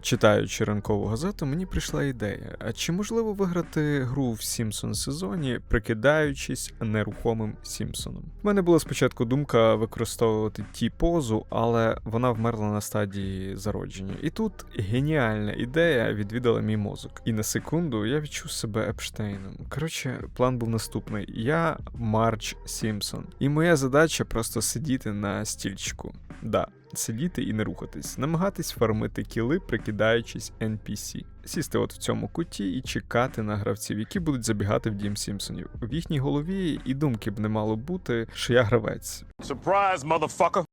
Читаючи ранкову газету, мені прийшла ідея: а чи можливо виграти гру в Сімпсон сезоні, прикидаючись нерухомим Сімпсоном? У мене була спочатку думка використовувати ті позу, але вона вмерла на стадії зародження. І тут геніальна ідея відвідала мій мозок. І на секунду я відчув себе Епштейном. Коротше, план був наступний: я Марч Сімпсон, і моя задача просто сидіти на стільчику. Да, сидіти і не рухатись, намагатись фармити кіли, прикидаючись NPC. Сісти от в цьому куті і чекати на гравців, які будуть забігати в дім Сімпсонів. В їхній голові і думки б не мало бути, що я гравець. Surprise, motherfucker.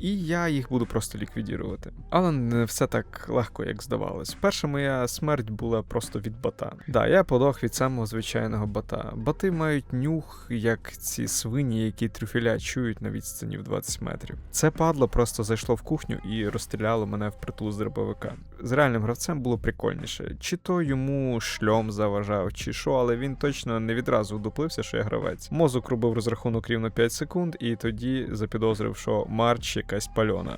І я їх буду просто ліквідірувати. Але не все так легко, як здавалось. Перша моя смерть була просто від бата. Да, я подох від самого звичайного бата. Бати мають нюх, як ці свині, які трюфеля чують на відстані в 20 метрів. Це падло просто зайшло в кухню і розстріляло мене в притул з дробовика. З реальним гравцем було прикольніше. Чи то йому шльом заважав, чи що, але він точно не відразу вдуплився, що я гравець. Мозок робив розрахунок рівно 5 секунд, і тоді запідозрив, що Марч якась пальона.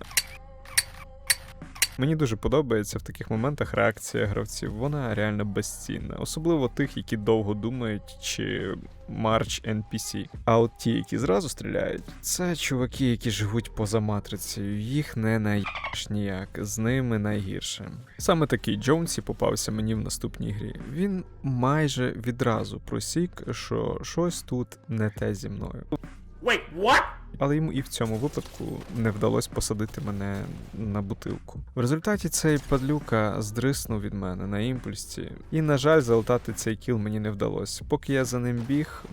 Мені дуже подобається в таких моментах реакція гравців. Вона реально безцінна, особливо тих, які довго думають, чи марч NPC. А от ті, які зразу стріляють, це чуваки, які живуть поза матрицею. Їх не наїш ніяк, з ними найгірше. Саме такий Джонсі попався мені в наступній грі. Він майже відразу просік, що щось тут не те зі мною. Wait, what? Але йому і в цьому випадку не вдалося посадити мене на бутилку. В результаті цей падлюка здриснув від мене на імпульсі, і, на жаль, залатати цей кіл мені не вдалося. Поки я за ним біг,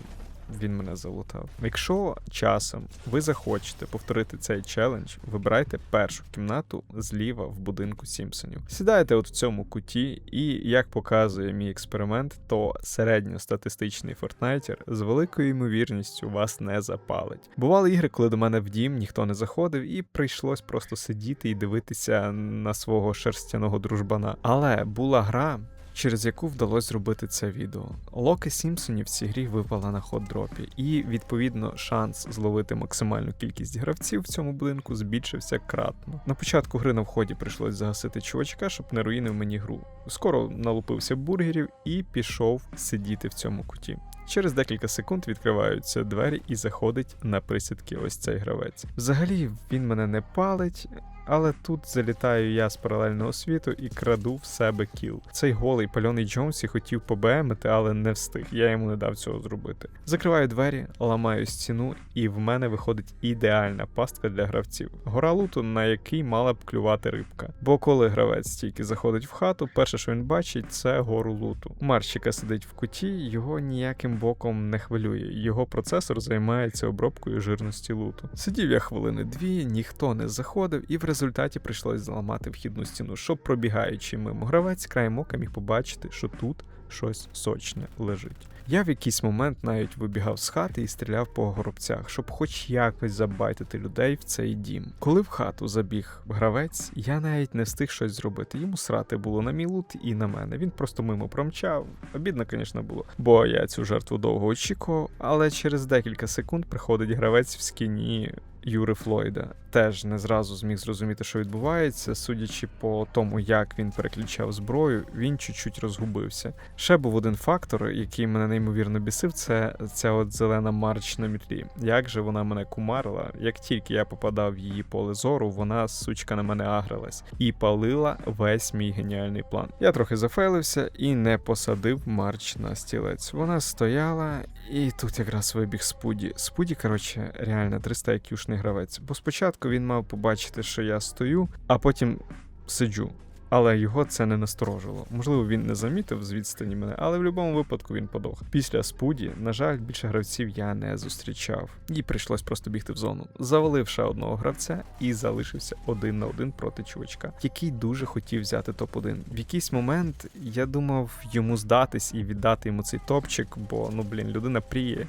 він мене залутав. Якщо часом ви захочете повторити цей челендж, вибирайте першу кімнату зліва в будинку Сімпсонів. Сідайте от в цьому куті, і як показує мій експеримент, то середньостатистичний фортнайтер з великою ймовірністю вас не запалить. Бували ігри, коли до мене в дім ніхто не заходив, і прийшлось просто сидіти і дивитися на свого шерстяного дружбана. Але була гра через яку вдалося зробити це відео. Локи Сімпсонів в цій грі випала на хот-дропі, і відповідно шанс зловити максимальну кількість гравців в цьому будинку збільшився кратно. На початку гри на вході прийшлось загасити чувачка, щоб не руїнив мені гру. Скоро налупився бургерів і пішов сидіти в цьому куті. Через декілька секунд відкриваються двері і заходить на присідки ось цей гравець. Взагалі він мене не палить. Але тут залітаю я з паралельного світу і краду в себе кіл. Цей голий пальоний Джонсі хотів побемити, але не встиг. Я йому не дав цього зробити. Закриваю двері, ламаю стіну, і в мене виходить ідеальна пастка для гравців. Гора луту, на який мала б клювати рибка. Бо коли гравець тільки заходить в хату, перше, що він бачить, це гору луту. Марщика сидить в куті, його ніяким боком не хвилює. Його процесор займається обробкою жирності луту. Сидів я хвилини дві, ніхто не заходив, і в результаті прийшлось зламати вхідну стіну, щоб пробігаючи мимо гравець краєм ока міг побачити, що тут щось сочне лежить. Я в якийсь момент навіть вибігав з хати і стріляв по горобцях, щоб хоч якось забайтити людей в цей дім. Коли в хату забіг гравець, я навіть не встиг щось зробити. Йому срати було на мій лут і на мене. Він просто мимо промчав. Обідно, звісно, було, бо я цю жертву довго очікував, але через декілька секунд приходить гравець в скіні Юри Флойда. Теж не зразу зміг зрозуміти, що відбувається. Судячи по тому, як він переключав зброю, він чуть-чуть розгубився. Ще був один фактор, який мене неймовірно бісив, це ця от зелена марч на мітлі. Як же вона мене кумарила? Як тільки я попадав в її поле зору, вона сучка на мене агрилась і палила весь мій геніальний план. Я трохи зафейлився і не посадив марч на стілець. Вона стояла, і тут якраз вибіг Спуді. Спуді, коротше, реально 300 IQ-шний гравець. Бо спочатку він мав побачити, що я стою, а потім сиджу. Але його це не насторожило. Можливо, він не замітив з відстані мене, але в будь-якому випадку він подох. Після спуді, на жаль, більше гравців я не зустрічав. І прийшлось просто бігти в зону. Завалив ще одного гравця і залишився один на один проти чувачка, який дуже хотів взяти топ-1. В якийсь момент я думав йому здатись і віддати йому цей топчик, бо ну блін, людина пріє,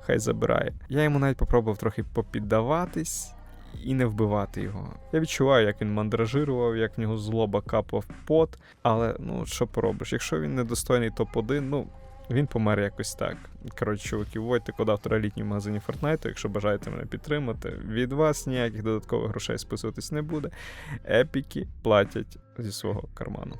хай забирає. Я йому навіть попробував трохи попіддаватись і не вбивати його. Я відчуваю, як він мандражирував, як в нього злоба капав пот, але ну що поробиш, якщо він недостойний топ-1, ну Він помер якось так. Коротше, чуваки, вводьте код автора літній магазині Fortnite, якщо бажаєте мене підтримати. Від вас ніяких додаткових грошей списуватись не буде. Епіки платять зі свого карману.